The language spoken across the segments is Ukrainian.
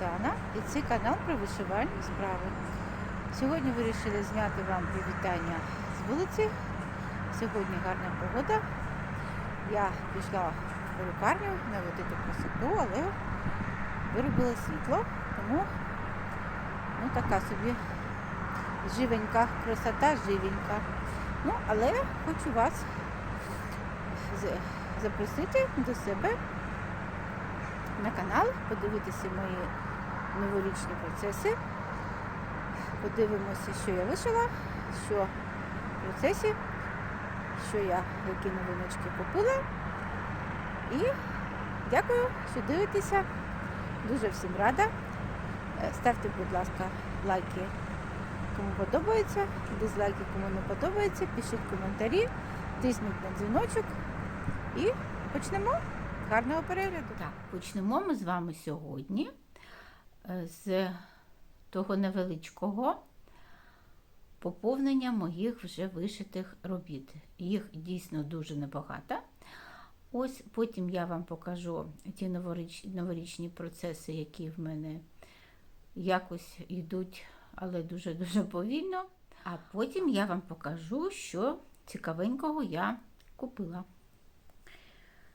Оксана і це канал про вишивальні справи. Сьогодні вирішили зняти вам привітання з вулиці. Сьогодні гарна погода. Я пішла в перукарню наводити красоту, але виробила світло, тому ну, така собі живенька, красота живенька. Ну, але хочу вас запросити до себе на канал, подивитися мої новорічні процеси. Подивимося, що я вишила, що в процесі, що я, які новиночки купила. І дякую, що дивитеся. Дуже всім рада. Е, Ставте, будь ласка, лайки, кому подобається, дизлайки, кому не подобається, пишіть коментарі, тисніть на дзвіночок. І почнемо. Гарного перегляду. Так, почнемо ми з вами сьогодні з того невеличкого поповнення моїх вже вишитих робіт. Їх дійсно дуже небагато. Ось потім я вам покажу ті новоріч, новорічні процеси, які в мене якось йдуть, але дуже-дуже повільно. А потім я вам покажу, що цікавенького я купила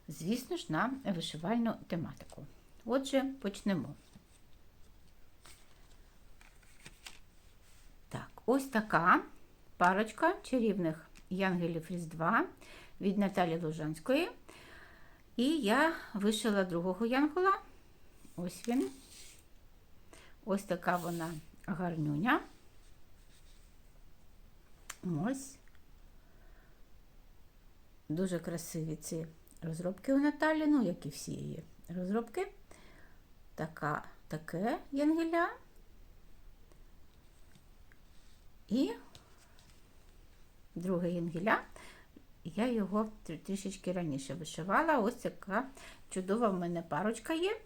звісно ж, на вишивальну тематику. Отже, почнемо. Так, ось така парочка чарівних Янгелів Різдва від Наталі Лужанської. І я вишила другого янгола. Ось він. Ось така вона гарнюня. Ось. Дуже красиві ці розробки у Наталі, ну, як і всі її розробки. Така, таке янгеля. І друге янгеля. Я його трішечки раніше вишивала. Ось така чудова в мене парочка є.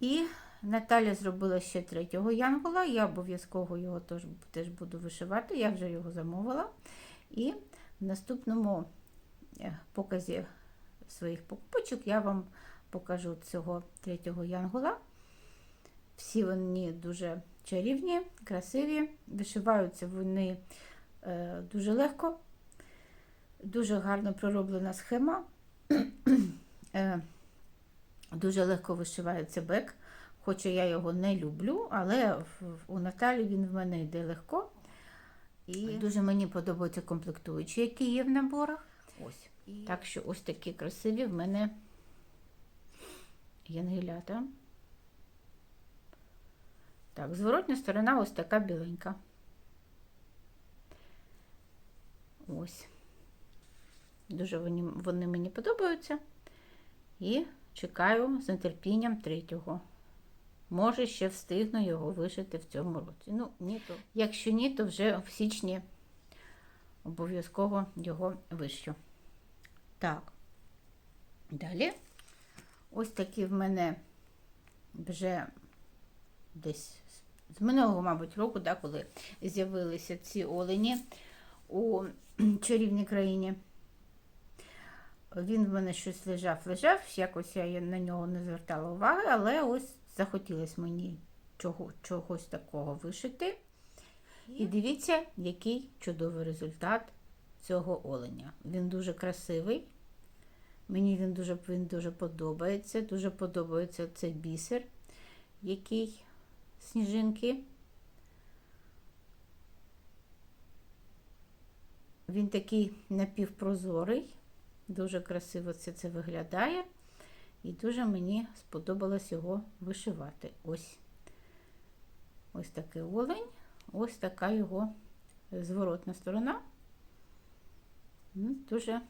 І Наталя зробила ще третього янгола. Я обов'язково його теж, теж буду вишивати. Я вже його замовила. І в наступному е, показі своїх покупочок я вам покажу цього третього янгола. Всі вони дуже чарівні, красиві, вишиваються вони е, дуже легко, дуже гарно пророблена схема. е, дуже легко вишивається бек, хоча я його не люблю, але у Наталі він в мене йде легко. І дуже мені подобаються комплектуючі, які є в наборах. Ось. Так що ось такі красиві в мене янгелята. Так, зворотня сторона ось така біленька. Ось. Дуже вони, вони мені подобаються. І чекаю з нетерпінням третього. Може, ще встигну його вишити в цьому році. Ну, ні, то. Якщо ні, то вже в січні обов'язково його вищу. Так. Далі. Ось такі в мене вже десь з минулого, мабуть, року, да, коли з'явилися ці олені у чарівній країні. Він в мене щось лежав, лежав, якось я на нього не звертала уваги, але ось захотілося мені чого, чогось такого вишити. І дивіться, який чудовий результат цього оленя. Він дуже красивий. Мені він дуже, він дуже подобається. Дуже подобається цей бісер, який сніжинки. Він такий напівпрозорий, дуже красиво це, це виглядає. І дуже мені сподобалось його вишивати. Ось ось такий олень, ось така його зворотна сторона. Ну, Дуже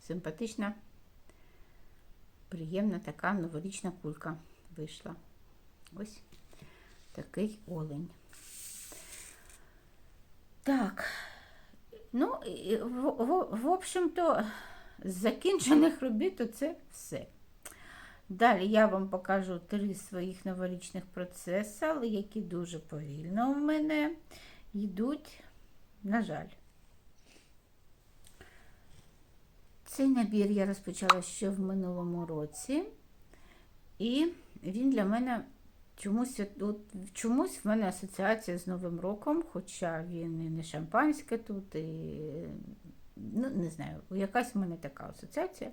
симпатична, приємна така новорічна кулька вийшла. Ось такий олень. Так, ну, в, в, в общем-то, з закінчених робіт то це все. Далі я вам покажу три своїх новорічних процеси, які дуже повільно в мене йдуть, на жаль. Цей набір я розпочала ще в минулому році, і він для мене чомусь, от, чомусь в мене асоціація з Новим роком, хоча він і не шампанське тут, і ну, не знаю, якась в мене така асоціація.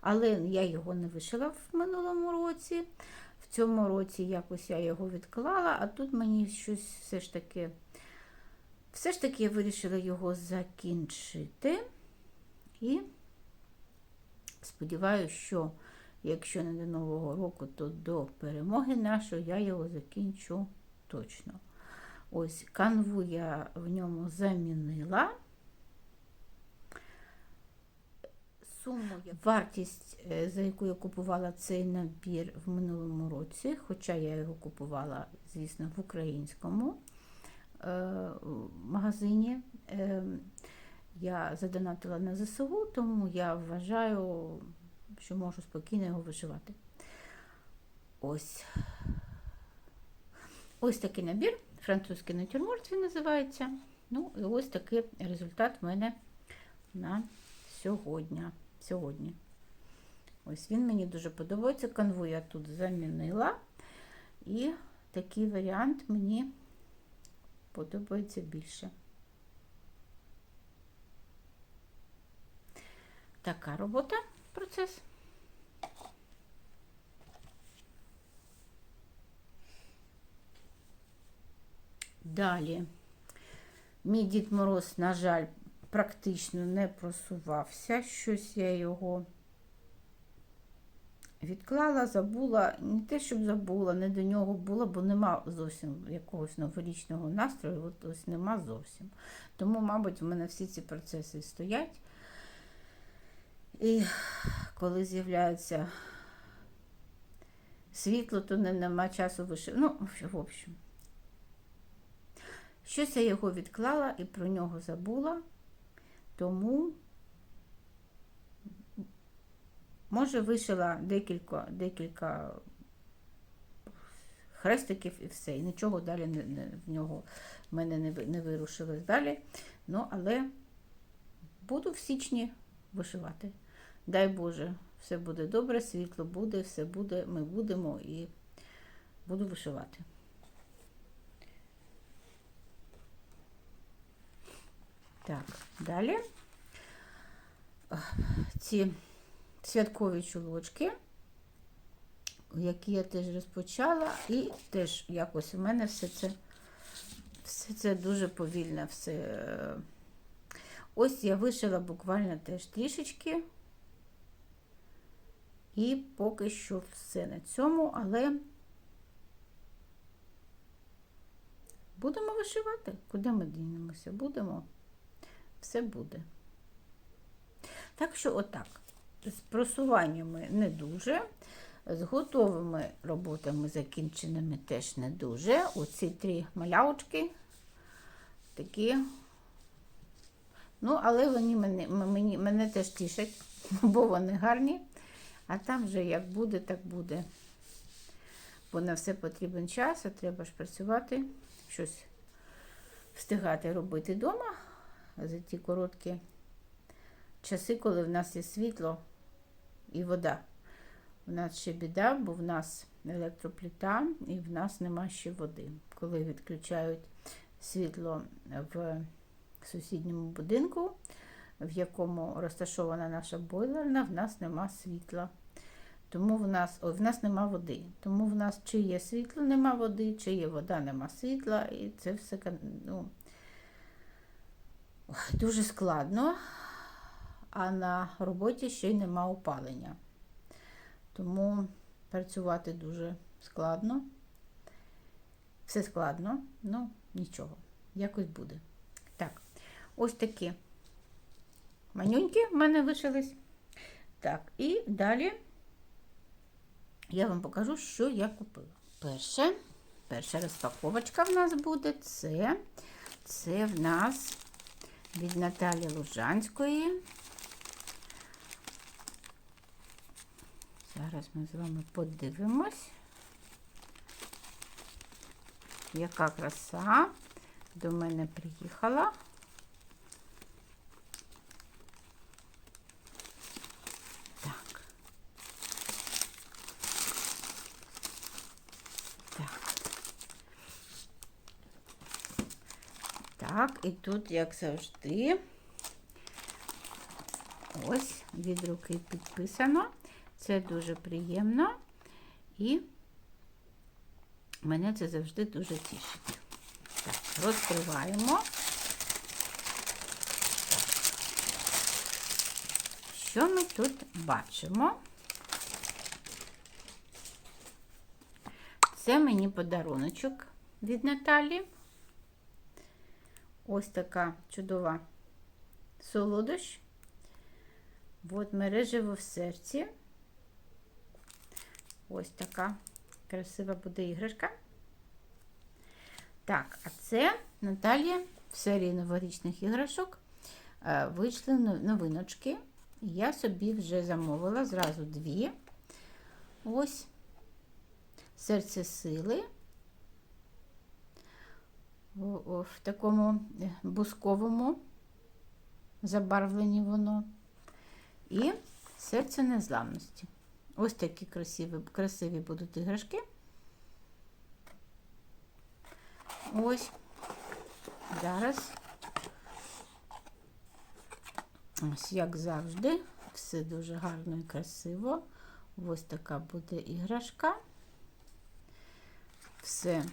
Але я його не вишила в минулому році. В цьому році якось я його відклала, а тут мені щось все ж таки, все ж таки я вирішила його закінчити. І сподіваюся, що якщо не до Нового року, то до перемоги нашої я його закінчу точно. Ось канву я в ньому замінила. Суму, вартість, е, за яку я купувала цей набір в минулому році, хоча я його купувала, звісно, в українському е, магазині. Е, я задонатила на ЗСУ, тому я вважаю, що можу спокійно його вишивати. Ось ось такий набір, французький натюрморт він називається. Ну, і ось такий результат в мене на сьогодні. сьогодні. Ось він мені дуже подобається. Канву я тут замінила. І такий варіант мені подобається більше. Така робота, процес. Далі. Мій Дід Мороз, на жаль, практично не просувався. Щось я його відклала, забула, не те, щоб забула, не до нього було, бо нема зовсім якогось новорічного настрою, от ось нема зовсім. Тому, мабуть, в мене всі ці процеси стоять. І коли з'являється світло, то не, нема часу вишивати. Ну, в общем. Щось я його відклала і про нього забула, тому, може, вишила декілька декілька хрестиків і все. І нічого далі не, не, в нього в мене не, не вирушилось далі. Ну, але буду в січні вишивати. Дай Боже, все буде добре, світло буде, все буде, ми будемо і буду вишивати. Так, далі ці святкові чулочки, які я теж розпочала, і теж якось у мене все це все це дуже повільно. все. Ось я вишила буквально теж трішечки. І поки що все на цьому, але будемо вишивати. Куди ми дінемося? Будемо все буде. Так що, отак, з просуваннями не дуже, з готовими роботами закінченими теж не дуже. Оці три малявочки такі. Ну, але вони мене, мені, мене теж тішать, бо вони гарні. А там вже як буде, так буде. Бо на все потрібен час, а треба ж працювати, щось встигати робити вдома за ті короткі часи, коли в нас є світло і вода. У нас ще біда, бо в нас електропліта і в нас нема ще води. Коли відключають світло в сусідньому будинку, в якому розташована наша бойлерна, в нас нема світла. Тому в нас о, в нас нема води. Тому в нас чи є світло, нема води, чи є вода, нема світла. І це все ну, дуже складно, а на роботі ще й нема опалення. Тому працювати дуже складно. Все складно, ну нічого, якось буде. Так, ось такі манюньки в мене вишились. Так, і далі я вам покажу, що я купила. Перше, перша розпаковочка в нас буде це, це в нас від Наталі Лужанської. Зараз ми з вами подивимось, яка краса до мене приїхала. Так, і тут, як завжди, ось від руки підписано. Це дуже приємно і мене це завжди дуже тішить. Так, розкриваємо. Що ми тут бачимо? Це мені подаруночок від Наталі. Ось така чудова солодощ. От мережево в серці. Ось така красива буде іграшка. Так, а це Наталія в серії новорічних іграшок е, вийшли новиночки. Я собі вже замовила зразу дві. Ось серце сили. В такому е, бусковому забарвленні воно. І серце незламності. Ось такі красиві, красиві будуть іграшки. Ось зараз, ось як завжди, все дуже гарно і красиво. Ось така буде іграшка. Все,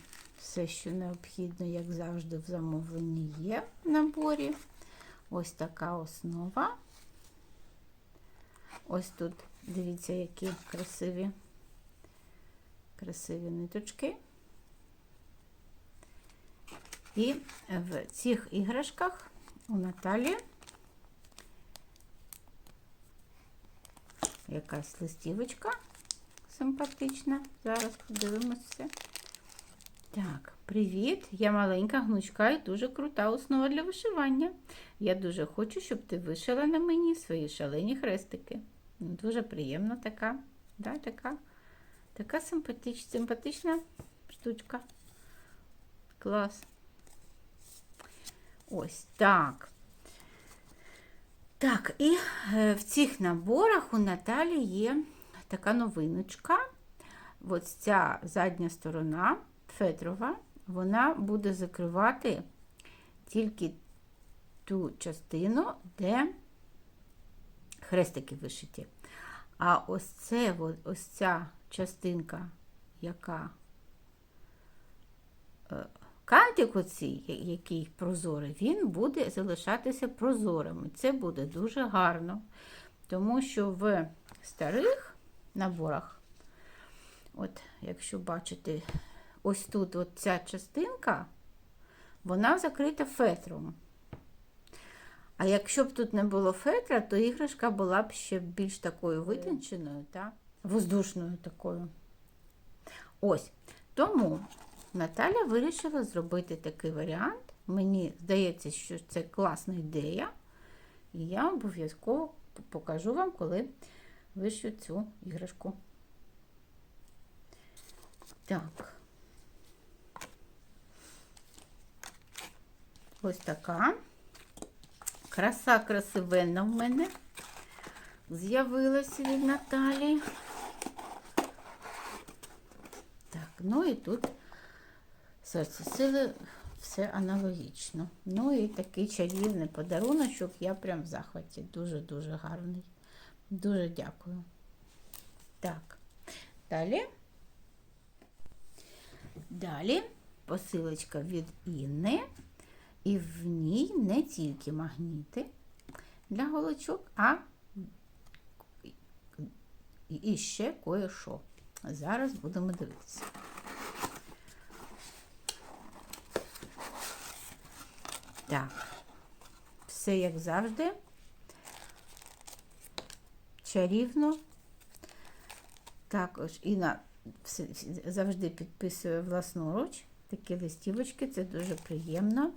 все, що необхідно, як завжди, в замовленні є в наборі. Ось така основа. Ось тут, дивіться, які красиві, красиві ниточки. І в цих іграшках у Наталі якась листівочка симпатична. Зараз подивимося. Так, привіт! Я маленька гнучка і дуже крута основа для вишивання. Я дуже хочу, щоб ти вишила на мені свої шалені хрестики. Дуже приємна така, да, така, така симпатич, симпатична штучка. Клас. Ось так. Так, і е, в цих наборах у Наталі є така новиночка. Ось ця задня сторона фетрова, вона буде закривати тільки ту частину, де хрестики вишиті. А ось це, ось ця частинка, яка е, кантик оцій, який прозорий, він буде залишатися прозорим. Це буде дуже гарно. Тому що в старих наборах, от, якщо бачите, ось тут от ця частинка, вона закрита фетром. А якщо б тут не було фетра, то іграшка була б ще більш такою витонченою та воздушною такою. Ось. Тому Наталя вирішила зробити такий варіант. Мені здається, що це класна ідея. І я обов'язково покажу вам, коли вишью цю іграшку. Так. Ось така. Краса красивенна в мене з'явилася від Наталі. Так, ну і тут серце сили все аналогічно. Ну і такий чарівний подаруночок, я прям в захваті. Дуже-дуже гарний. Дуже дякую. Так, далі. Далі посилочка від Інни. І в ній не тільки магніти для голочок, а і ще кое-що. Зараз будемо дивитися. Так, все як завжди. Чарівно. Також Інна завжди підписує власноруч такі листівочки, це дуже приємно.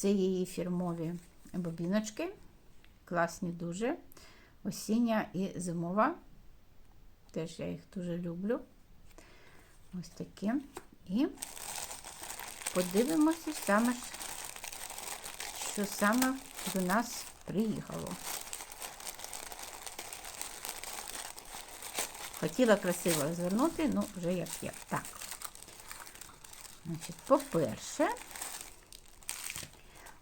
Це її фірмові бобіночки. Класні дуже. Осіння і зимова. Теж я їх дуже люблю. Ось такі. І подивимося саме, що саме до нас приїхало. Хотіла красиво розвернути, ну, вже як є. Так. Значить, по-перше,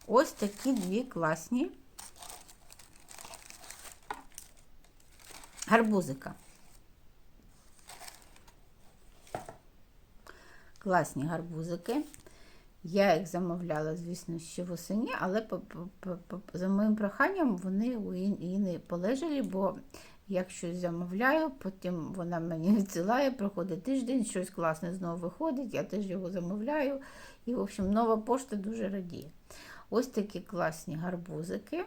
ось такі дві класні гарбузика. Класні гарбузики. Я їх замовляла, звісно, ще восені, але за моїм проханням вони у Іни полежали, бо як щось замовляю, потім вона мені відсилає, проходить тиждень, щось класне знову виходить, я теж його замовляю. І, в общем, нова пошта дуже радіє. Ось такі класні гарбузики.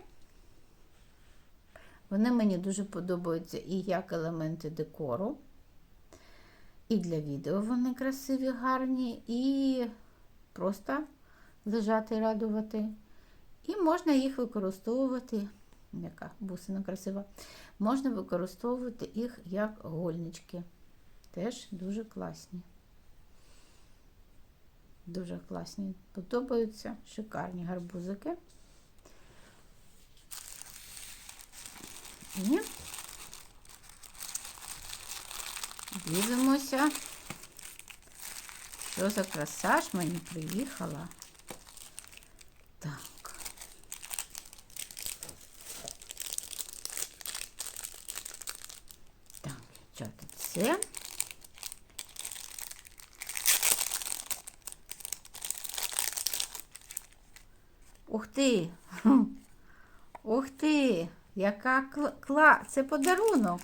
Вони мені дуже подобаються і як елементи декору. І для відео вони красиві, гарні, і просто лежати, радувати. І можна їх використовувати, яка бусина красива, можна використовувати їх як гольнички. Теж дуже класні. Дуже класні. Подобаються шикарні гарбузики. І дивимося, що за краса ж мені приїхала. Так. Так, дівчата, це. Ух ти! Ух ти! Яка кла... Це подарунок.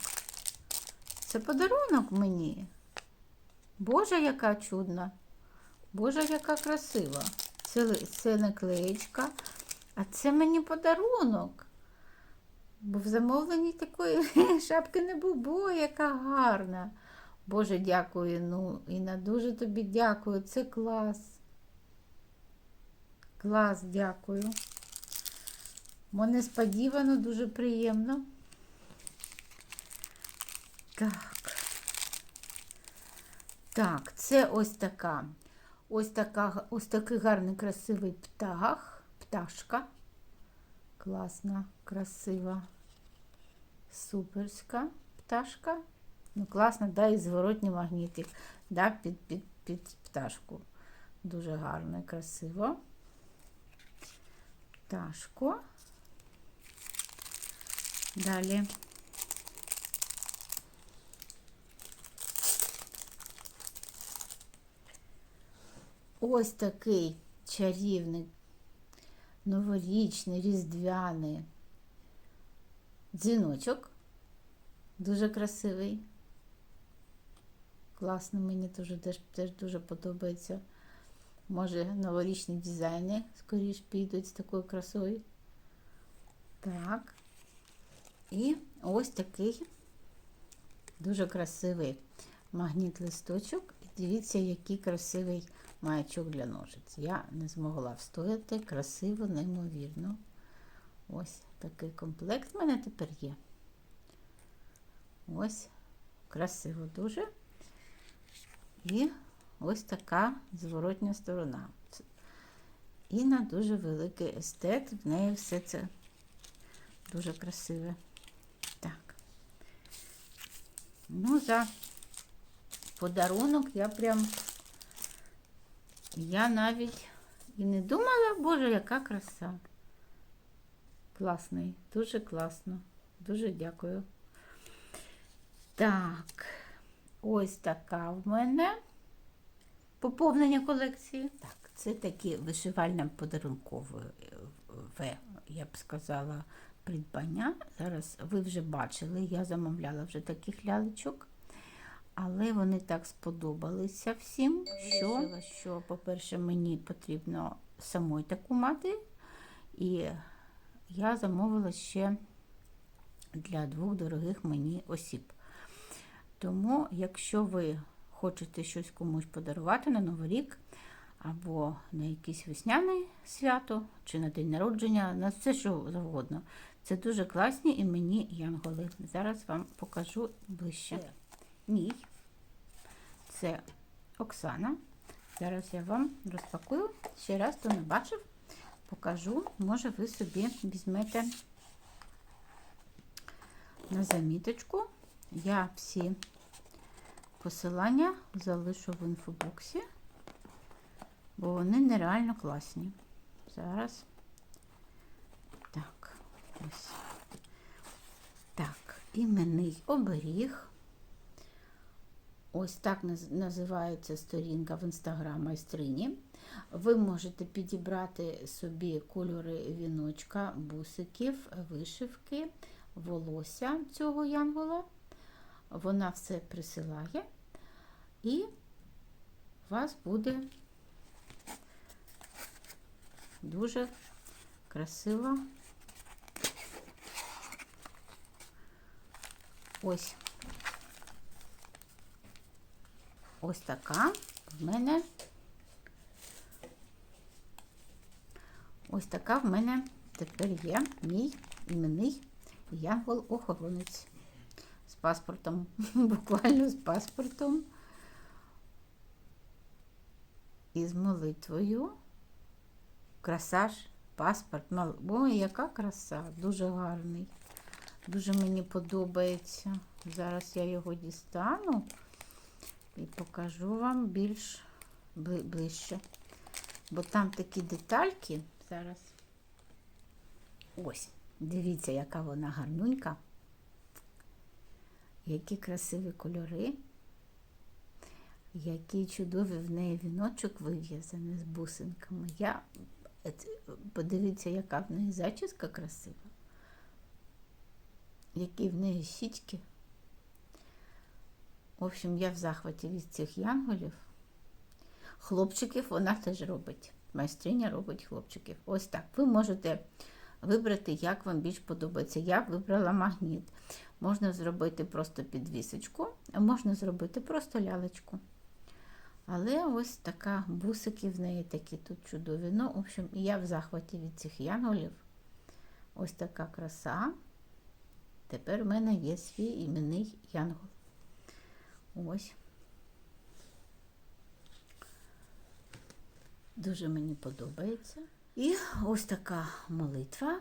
Це подарунок мені. Боже, яка чудна. Боже, яка красива. Це, це наклеєчка, а це мені подарунок. Бо в замовленні такої шапки не було, яка гарна. Боже, дякую, ну, Інна, дуже тобі дякую. Це клас. Клас, дякую. Бо несподівано, дуже приємно. Так. Так, це ось така. Ось така, ось такий гарний красивий птах, пташка. Класна, красива, суперська пташка. Ну, класно, да, і зворотній магнітик, да, під, під, під пташку. Дуже гарно красиво. Пташку. Далі. Ось такий чарівний, новорічний, різдвяний дзвіночок. Дуже красивий. Класно, мені теж, теж, дуже подобається. Може, новорічні дизайни скоріш підуть з такою красою. Так. І ось такий дуже красивий магніт листочок. І дивіться, який красивий маячок для ножиць. Я не змогла встояти, красиво, неймовірно. Ось такий комплект в мене тепер є. Ось, красиво дуже. І ось така зворотня сторона. Інна дуже великий естет, в неї все це дуже красиве. Так. Ну, за подарунок я прям. Я навіть і не думала, боже, яка краса. Класний, дуже класно. Дуже дякую. Так, ось така в мене поповнення колекції. Так, це такі вишивальне подарункове, е, я б сказала, придбання. Зараз ви вже бачили, я замовляла вже таких лялечок. Але вони так сподобалися всім, що, що по-перше, мені потрібно самой таку мати. І я замовила ще для двох дорогих мені осіб. Тому, якщо ви хочете щось комусь подарувати на Новий рік, або на якесь весняне свято, чи на день народження, на все, що завгодно. Це дуже класні і мені янголи. Зараз вам покажу ближче. Мій. Це Оксана. Зараз я вам розпакую. Ще раз, хто не бачив, покажу. Може, ви собі візьмете на заміточку. Я всі посилання залишу в інфобоксі, бо вони нереально класні. Зараз Ось. Так, іменний оберіг. Ось так називається сторінка в інстаграм майстрині. Ви можете підібрати собі кольори віночка, бусиків, вишивки, волосся цього янгола. Вона все присилає, і у вас буде дуже красива. Ось. Ось така в мене. Ось така в мене тепер є мій іменний янгол-охоронець з паспортом, буквально з паспортом і з молитвою. Краса ж, паспорт. Ой, яка краса, дуже гарний. Дуже мені подобається. Зараз я його дістану і покажу вам більш ближче. Бо там такі детальки зараз. Ось, дивіться, яка вона гарнунька. Які красиві кольори. Який чудовий в неї віночок вив'язаний з бусинками. Я подивіться, яка в неї зачіска красива. Які в неї щічки. В общем, я в захваті від цих янголів. Хлопчиків вона теж робить. Майстриня робить хлопчиків. Ось так. Ви можете вибрати, як вам більш подобається. Я вибрала магніт. Можна зробити просто підвісочку, а можна зробити просто лялечку. Але ось така бусики в неї такі тут чудові. Ну, в общем, я в захваті від цих янголів. Ось така краса. Тепер в мене є свій іменний янгол. Ось. Дуже мені подобається. І ось така молитва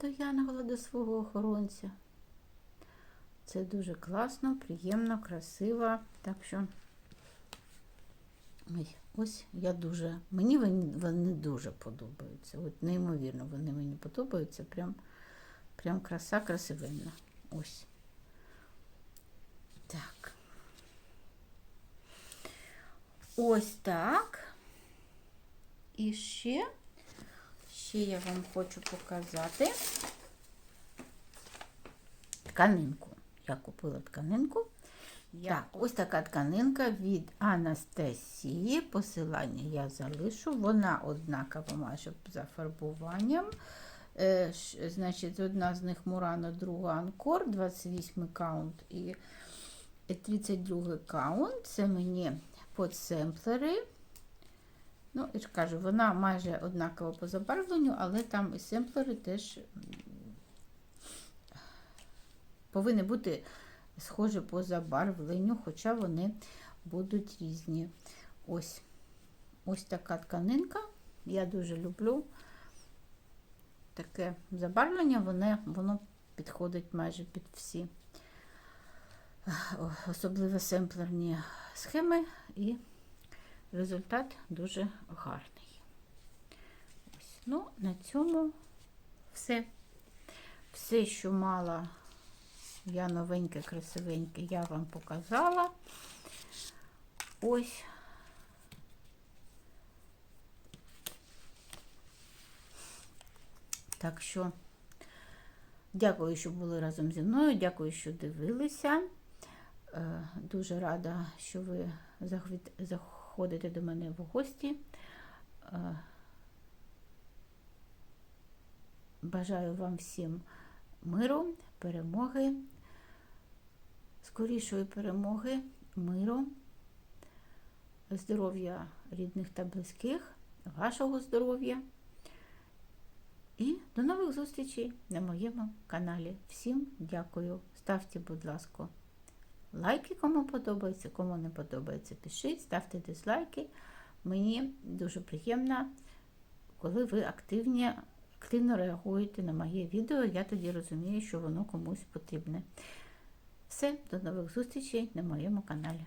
до Янгола, до свого охоронця. Це дуже класно, приємно, красиво. Так що ой, ось я дуже. Мені вони, дуже подобаються. От неймовірно, вони мені подобаються. Прям, прям краса красивенна. Ось. Так. Ось так. І ще, ще я вам хочу показати тканинку. Я купила тканинку. Так, ось така тканинка від Анастасії. Посилання я залишу. Вона однакова майже за фарбуванням. Е, ш- значить, одна з них Мурано, друга Анкор, 28 каунт і 32 каунт. Це мені подсемплери. Ну, я ж кажу, вона майже однакова по забарвленню, але там і семплери теж повинні бути схожі по забарвленню, хоча вони будуть різні. Ось, ось така тканинка. Я дуже люблю таке забарвлення, воно, воно підходить майже під всі, особливо семплерні схеми, і результат дуже гарний. Ось. Ну, на цьому все. Все, що мала я новеньке, красивеньке, я вам показала. Ось. Так що дякую, що були разом зі мною. Дякую, що дивилися. Е, Дуже рада, що ви заходите до мене в гості. Е, Бажаю вам всім миру, перемоги, скорішої перемоги, миру, здоров'я рідних та близьких, вашого здоров'я. І до нових зустрічей на моєму каналі. Всім дякую. Ставте, будь ласка, лайки, кому подобається, кому не подобається, пишіть, ставте дизлайки. Мені дуже приємно, коли ви активні, активно реагуєте на моє відео. Я тоді розумію, що воно комусь потрібне. Все, до нових зустрічей на моєму каналі.